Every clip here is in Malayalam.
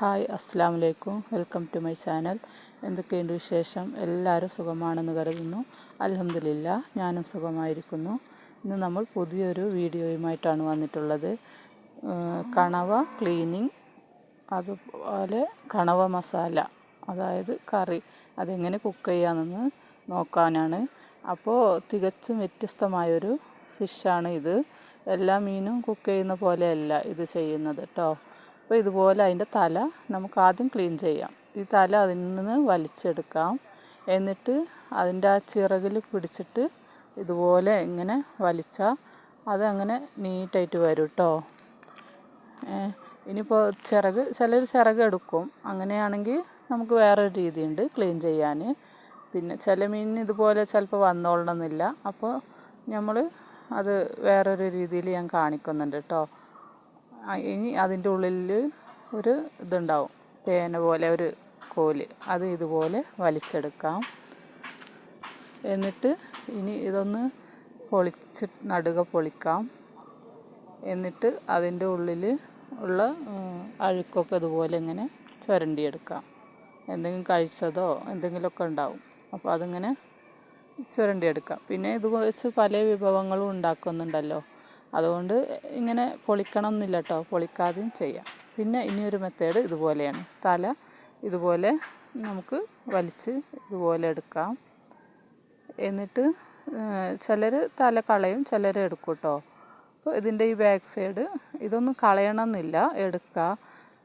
ഹായ് അസ്സാം വലൈക്കും വെൽക്കം ടു മൈ ചാനൽ. എന്തൊക്കെയുണ്ട് വിശേഷം? എല്ലാവരും സുഖമാണെന്ന് കരുതുന്നു. അലഹമില്ല ഞാനും സുഖമായിരിക്കുന്നു. ഇന്ന് നമ്മൾ പുതിയൊരു വീഡിയോയുമായിട്ടാണ് വന്നിട്ടുള്ളത്. കണവ ക്ലീനിങ് അതുപോലെ കണവ മസാല അതായത് കറി അതെങ്ങനെ കുക്ക് ചെയ്യാമെന്ന് നോക്കാനാണ്. അപ്പോൾ തികച്ചും വ്യത്യസ്തമായൊരു ഫിഷാണ് ഇത്. എല്ലാ മീനും കുക്ക് ചെയ്യുന്ന പോലെയല്ല ഇത് ചെയ്യുന്നത് കേട്ടോ അപ്പോൾ ഇതുപോലെ അതിന്റെ തല നമുക്ക് ആദ്യം ക്ലീൻ ചെയ്യാം. ഈ തല അതിൽ നിന്ന് വലിച്ചെടുക്കാം. എന്നിട്ട് അതിന്റെ ആ ചിറകിൽ പിടിച്ചിട്ട് ഇതുപോലെ ഇങ്ങനെ വലിച്ചാൽ അതങ്ങനെ നീറ്റായിട്ട് വരും കേട്ടോ ഇനിയിപ്പോൾ ചിറക് ചിലർ ചിറക് എടുക്കും. അങ്ങനെയാണെങ്കിൽ നമുക്ക് വേറൊരു രീതിയുണ്ട് ക്ലീൻ ചെയ്യാൻ പിന്നെ ചില മീനിന് ഇതുപോലെ ചിലപ്പോൾ വന്നോളണമെന്നില്ല. അപ്പോൾ നമ്മൾ അത് വേറൊരു രീതിയിൽ ഞാൻ കാണിക്കുന്നുണ്ട് കേട്ടോ ഇനി അതിന്റെ ഉള്ളിൽ ഒരു ഇതുണ്ടാവും. പേന പോലെ ഒരു കോൽ. അത് ഇതുപോലെ വലിച്ചെടുക്കാം. എന്നിട്ട് ഇനി ഇതൊന്ന് പൊളിച്ച് നടുക പൊളിക്കാം. എന്നിട്ട് അതിന്റെ ഉള്ളിൽ ഉള്ള അഴുക്കൊക്കെ ഇതുപോലെ ഇങ്ങനെ ചുരണ്ടിയെടുക്കാം. എന്തെങ്കിലും കഴിച്ചതോ എന്തെങ്കിലുമൊക്കെ ഉണ്ടാവും. അപ്പോൾ അതിങ്ങനെ ചുരണ്ടിയെടുക്കാം. പിന്നെ ഇത് വെച്ച് പല വിഭവങ്ങളും ഉണ്ടാക്കുന്നുണ്ടല്ലോ. അതുകൊണ്ട് ഇങ്ങനെ പൊളിക്കണം എന്നില്ല കേട്ടോ പൊളിക്കാതെയും ചെയ്യാം. പിന്നെ ഇനിയൊരു മെത്തേഡ് ഇതുപോലെയാണ്. തല ഇതുപോലെ നമുക്ക് വലിച്ച് ഇതുപോലെ എടുക്കാം. എന്നിട്ട് ചിലർ തല കളയും ചിലർ എടുക്കും കേട്ടോ അപ്പോൾ ഇതിന്റെ ഈ ബാക്ക് സൈഡ് ഇതൊന്നും കളയണമെന്നില്ല എടുക്കുക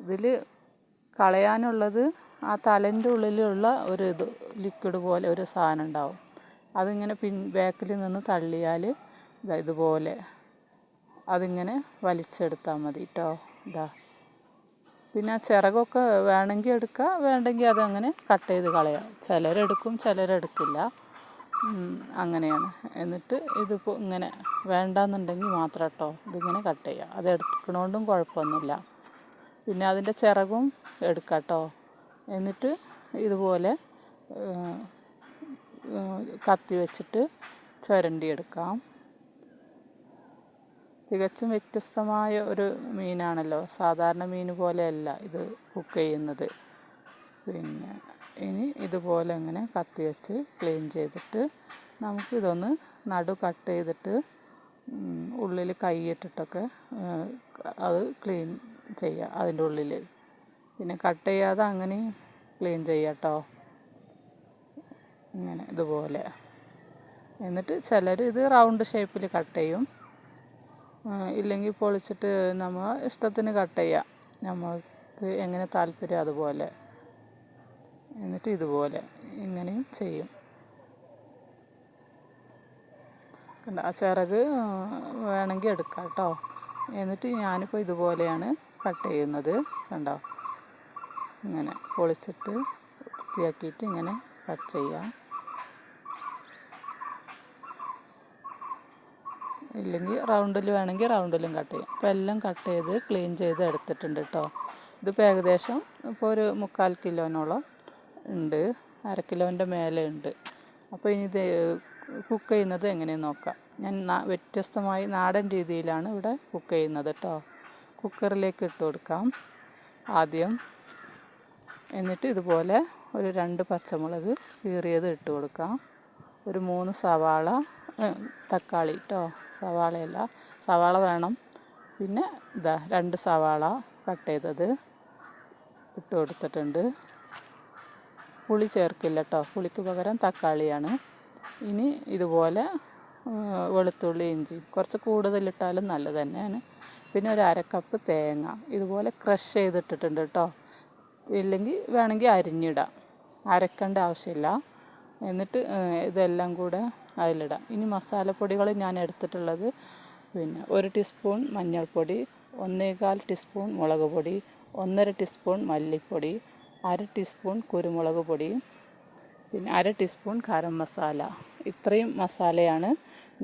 ഇതിൽ കളയാനുള്ളത് ആ തലന്റെ ഉള്ളിലുള്ള ഒരു ഇത് ലിക്വിഡ് പോലെ ഒരു സാധനം ഉണ്ടാവും. അതിങ്ങനെ പിൻ ബാക്കിൽ നിന്ന് തള്ളിയാൽ ഇതാ ഇതുപോലെ അതിങ്ങനെ വലിച്ചെടുത്താൽ മതി കേട്ടോ ഇതാ പിന്നെ ആ ചിറകൊക്കെ വേണമെങ്കിൽ എടുക്കുക വേണ്ടെങ്കിൽ അതങ്ങനെ കട്ട് ചെയ്ത് കളയാം. ചിലരെടുക്കും ചിലരെടുക്കില്ല. അങ്ങനെയാണ്. എന്നിട്ട് ഇതിപ്പോൾ ഇങ്ങനെ വേണ്ടാന്നുണ്ടെങ്കിൽ മാത്രം കേട്ടോ ഇതിങ്ങനെ കട്ട് ചെയ്യുക അത് എടുക്കണോണ്ടും കുഴപ്പമൊന്നുമില്ല. പിന്നെ അതിന്റെ ചിറകും എടുക്കാം കേട്ടോ എന്നിട്ട് ഇതുപോലെ കത്തി വെച്ചിട്ട് ചുരണ്ടിയെടുക്കാം തികച്ചും വ്യത്യസ്തമായ ഒരു മീനാണല്ലോ. സാധാരണ മീൻ പോലെയല്ല ഇത് കുക്ക് ചെയ്യുന്നത്. പിന്നെ ഇനി ഇതുപോലെ ഇങ്ങനെ കത്തി വെച്ച് ക്ലീൻ ചെയ്തിട്ട് നമുക്കിതൊന്ന് നടു കട്ട് ചെയ്തിട്ട് ഉള്ളിൽ കൈയിട്ടിട്ടൊക്കെ അത് ക്ലീൻ ചെയ്യുക അതിന്റെ ഉള്ളിൽ പിന്നെ കട്ട് ചെയ്യാതെ അങ്ങനെ ക്ലീൻ ചെയ്യാം കേട്ടോ ഇങ്ങനെ ഇതുപോലെ. എന്നിട്ട് ചിലർ ഇത് റൗണ്ട് ഷേപ്പിൽ കട്ട് ചെയ്യും. ഇല്ലെങ്കിൽ പൊളിച്ചിട്ട് നമ്മൾ ഇഷ്ടത്തിന് കട്ട് ചെയ്യാം. നമ്മൾക്ക് എങ്ങനെ താല്പര്യം അതുപോലെ. എന്നിട്ട് ഇതുപോലെ ഇങ്ങനെയും ചെയ്യും. കണ്ട? ആ ചിറക് വേണമെങ്കിൽ എടുക്കാം കേട്ടോ. എന്നിട്ട് ഞാനിപ്പോൾ ഇതുപോലെയാണ് കട്ട് ചെയ്യുന്നത്. കണ്ടോ? ഇങ്ങനെ പൊളിച്ചിട്ട് വൃത്തിയാക്കിയിട്ട് ഇങ്ങനെ കട്ട് ചെയ്യാം. ഇല്ലെങ്കിൽ റൗണ്ടിൽ വേണമെങ്കിൽ റൗണ്ടിലും കട്ട് ചെയ്യാം. അപ്പോൾ എല്ലാം കട്ട് ചെയ്ത് ക്ലീൻ ചെയ്ത് എടുത്തിട്ടുണ്ട് കേട്ടോ. ഇതിപ്പോൾ ഏകദേശം ഇപ്പോൾ ഒരു മുക്കാൽ കിലോനോളം ഉണ്ട്. അര കിലോന്റെ മേലെ ഉണ്ട്. അപ്പോൾ ഇനി ഇത് കുക്ക് ചെയ്യുന്നത് എങ്ങനെയെന്ന് നോക്കാം. ഞാൻ വ്യത്യസ്തമായി നാടൻ രീതിയിലാണ് ഇവിടെ കുക്ക് ചെയ്യുന്നത് കേട്ടോ. കുക്കറിലേക്ക് ഇട്ട് കൊടുക്കാം. ആദ്യം എന്നിട്ട് ഇതുപോലെ ഒരു രണ്ട് പച്ചമുളക് കീറിയത് ഇട്ട് കൊടുക്കാം. ഒരു മൂന്ന് സവാള തക്കാളി കേട്ടോ. സവാളയല്ല. സവാള വേണം. പിന്നെ ഇതാ രണ്ട് സവാള കട്ട് ചെയ്തത് ഇട്ട് കൊടുത്തിട്ടുണ്ട്. പുളി ചേർക്കില്ല കേട്ടോ പുളിക്ക് പകരം തക്കാളിയാണ്. ഇനി ഇതുപോലെ വെളുത്തുള്ളി ഇഞ്ചി കുറച്ച് കൂടുതലിട്ടാലും നല്ലത് തന്നെയാണ്. പിന്നെ ഒരു അരക്കപ്പ് തേങ്ങ ഇതുപോലെ ക്രഷ് ചെയ്തിട്ടിട്ടുണ്ട് കേട്ടോ ഇല്ലെങ്കിൽ വേണമെങ്കിൽ അരിഞ്ഞിടാം. അരക്കേണ്ട ആവശ്യമില്ല. എന്നിട്ട് ഇതെല്ലാം കൂടെ അതിലിടാം. ഇനി മസാലപ്പൊടികൾ ഞാൻ എടുത്തിട്ടുള്ളത് പിന്നെ ഒരു ടീസ്പൂൺ മഞ്ഞൾപ്പൊടി ഒന്നേകാൽ ടീസ്പൂൺ മുളക് പൊടി ഒന്നര ടീസ്പൂൺ മല്ലിപ്പൊടി അര ടീസ്പൂൺ കുരുമുളക് പൊടി പിന്നെ അര ടീസ്പൂൺ ഗരം മസാല. ഇത്രയും മസാലയാണ്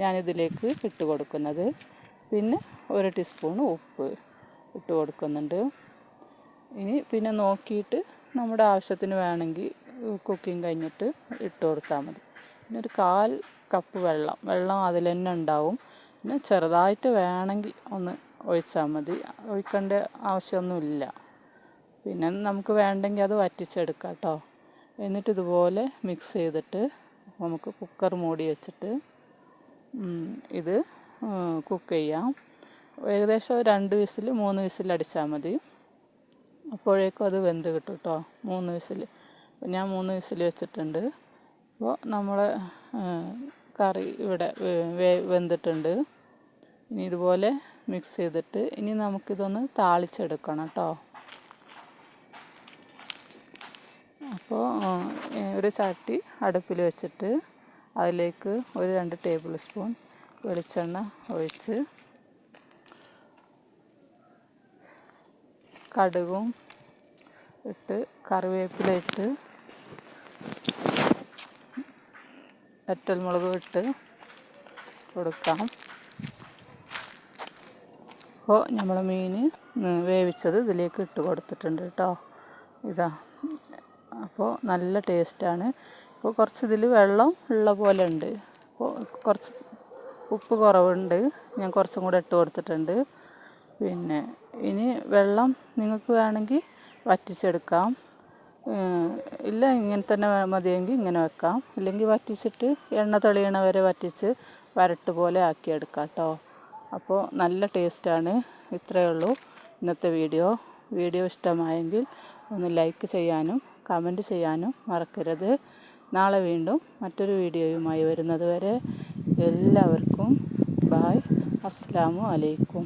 ഞാനിതിലേക്ക് ഇട്ട് കൊടുക്കുന്നത്. പിന്നെ ഒരു ടീസ്പൂൺ ഉപ്പ് ഇട്ട് കൊടുക്കുന്നുണ്ട്. ഇനി പിന്നെ നോക്കിയിട്ട് നമ്മുടെ ആവശ്യത്തിന് വേണമെങ്കിൽ കുക്കിംഗ് കഴിഞ്ഞിട്ട് ഇട്ട് കൊടുത്താൽ മതി. പിന്നെ ഒരു കാൽ കപ്പ് വെള്ളം വെള്ളം അതിൽ തന്നെ ഉണ്ടാവും. പിന്നെ ചെറുതായിട്ട് വേണമെങ്കിൽ ഒന്ന് ഒഴിച്ചാൽ മതി. ഒഴിക്കേണ്ട ആവശ്യമൊന്നുമില്ല. പിന്നെ നമുക്ക് വേണ്ടെങ്കിൽ അത് വറ്റിച്ചെടുക്കാം കേട്ടോ. എന്നിട്ട് ഇതുപോലെ മിക്സ് ചെയ്തിട്ട് നമുക്ക് കുക്കർ മൂടി വെച്ചിട്ട് ഇത് കുക്ക് ചെയ്യാം. ഏകദേശം രണ്ട് വിസിൽ മൂന്ന് വിസിൽ അടിച്ചാൽ മതി. അപ്പോഴേക്കും അത് വെന്ത് കിട്ടും കേട്ടോ. മൂന്ന് വിസിൽ ഞാൻ മൂന്ന് വിസിൽ വെച്ചിട്ടുണ്ട്. അപ്പോൾ നമ്മൾ കറി ഇവിടെ വെന്തിട്ടുണ്ട്. ഇനി ഇതുപോലെ മിക്സ് ചെയ്തിട്ട് ഇനി നമുക്കിതൊന്ന് താളിച്ചെടുക്കണം കേട്ടോ അപ്പോൾ ഒരു ചട്ടി അടുപ്പിൽ വെച്ചിട്ട് അതിലേക്ക് ഒരു രണ്ട് ടേബിൾ സ്പൂൺ വെളിച്ചെണ്ണ ഒഴിച്ച് കടുകും ഇട്ട് കറിവേപ്പില ഇട്ട് വറ്റൽമുളകും ഇട്ട് കൊടുക്കാം. അപ്പോൾ നമ്മൾ മീൻ വേവിച്ചത് ഇതിലേക്ക് ഇട്ട് കൊടുത്തിട്ടുണ്ട് കേട്ടോ. ഇതാ. അപ്പോൾ നല്ല ടേസ്റ്റാണ്. അപ്പോൾ കുറച്ച് ഇതിൽ വെള്ളം ഉള്ള പോലെ ഉണ്ട്. അപ്പോൾ കുറച്ച് ഉപ്പ് കുറവുണ്ട്. ഞാൻ കുറച്ചും കൂടെ ഇട്ട് കൊടുത്തിട്ടുണ്ട്. പിന്നെ ഇനി വെള്ളം നിങ്ങൾക്ക് വേണമെങ്കിൽ വറ്റിച്ചെടുക്കാം. ഇല്ല ഇങ്ങനെ തന്നെ മതിയെങ്കിൽ ഇങ്ങനെ വെക്കാം. ഇല്ലെങ്കിൽ വറ്റിച്ചിട്ട് എണ്ണ തെളിയണ വരെ വറ്റിച്ച് വരട്ട് പോലെ ആക്കിയെടുക്കാം കേട്ടോ അപ്പോൾ നല്ല ടേസ്റ്റാണ് ഇത്രയേ ഉള്ളൂ ഇന്നത്തെ വീഡിയോ. വീഡിയോ ഇഷ്ടമായെങ്കിൽ ഒന്ന് ലൈക്ക് ചെയ്യാനും കമന്റ് ചെയ്യാനും മറക്കരുത്. നാളെ വീണ്ടും മറ്റൊരു വീഡിയോയുമായി വരുന്നത് വരെ എല്ലാവർക്കും ബായ് അസ്സാമു അലൈക്കും.